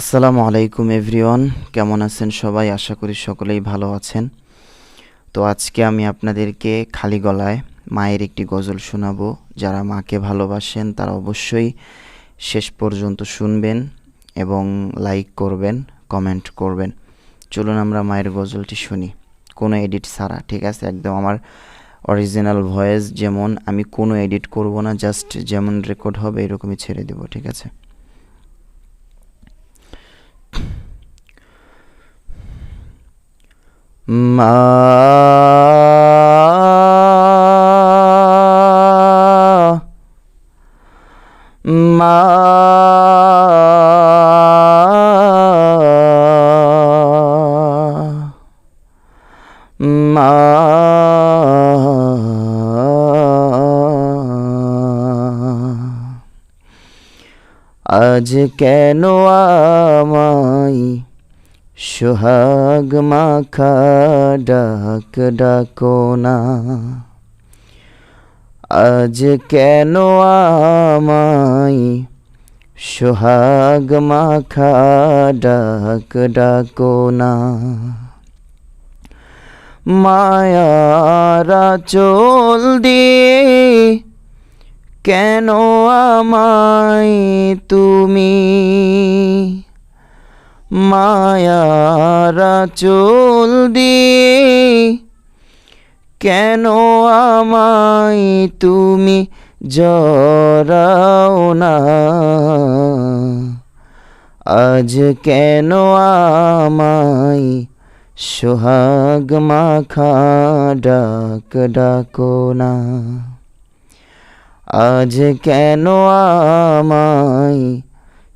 আসসালামু আলাইকুম এভরিওয়ান, কেমন আছেন সবাই? আশা করি সকলেই ভালো আছেন। তো আজকে আমি আপনাদেরকে খালি গলায় মায়ের একটি গজল শোনাবো। যারা মাকে ভালোবাসেন, তারা অবশ্যই শেষ পর্যন্ত শুনবেন এবং লাইক করবেন, কমেন্ট করবেন। চলুন আমরা মায়ের গজলটি শুনি। কোনো এডিট ছাড়া, ঠিক আছে? একদম আমার অরিজিনাল ভয়েস যেমন আমি কোনো এডিট করব না জাস্ট যেমন রেকর্ড হবে, এরকমই ছেড়ে দেবো, ঠিক আছে? মা মা মা আজ কেন আমায় সোহাগ মাখা ডাক ডাকো না। আজ কেন আমায় সোহাগ মাখা ডাক ডাকো না? মায়ারা চোল দিয়ে কেন আমায় তুমি মায়ারা চোল দিয়ে কেন আমায় তুমি জরাও না? আজ কেন আমায় সোহাগ মাখা ডাক ডাকো না? আজ কেন আমায়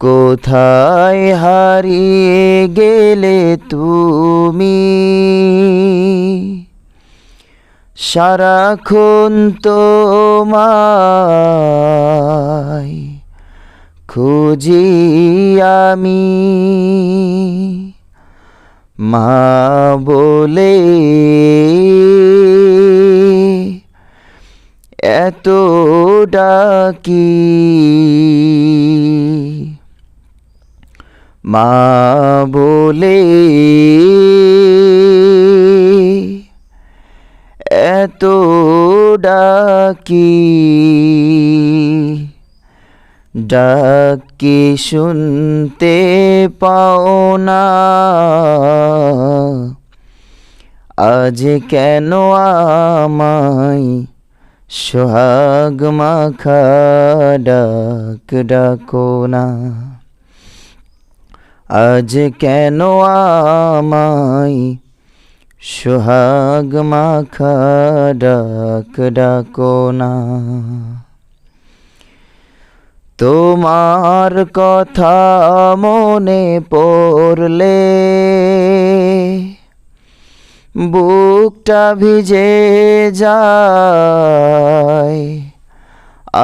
কোথায় হারিয়ে গেলে তুমি? সারাক্ষণ তোমায় খুঁজি আমি। মা বলে এত ডাকি মা বলে, এত ডাকি ডাকি শুনতে পাও না। আজ কেন আমায় সোহাগ মাখা ডাক ডাকো না? আজ কেন আমায় সোহাগ মাখা ডাক ডাকো না? তোমার কথা মনে পড়লে বুকটা ভিজে যায়,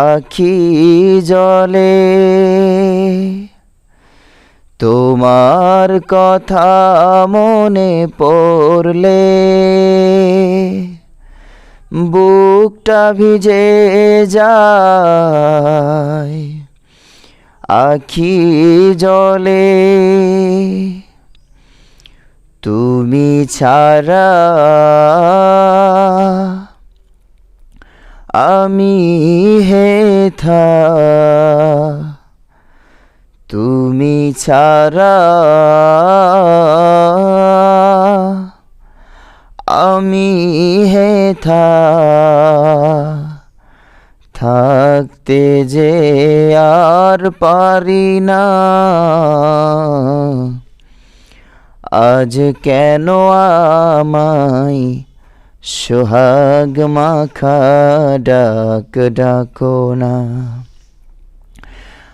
আখি জলে। তোমার কথা মনে পড়লে বুকটা ভিজে যায় আখি জলে। তুমি ছাড়া আমি হেথা তুমি ছাড়া আমি হেথা থাকতে যে আর পারি না। আজ কেন আমায় সোহাগ মাখা ডাক ডাকো না?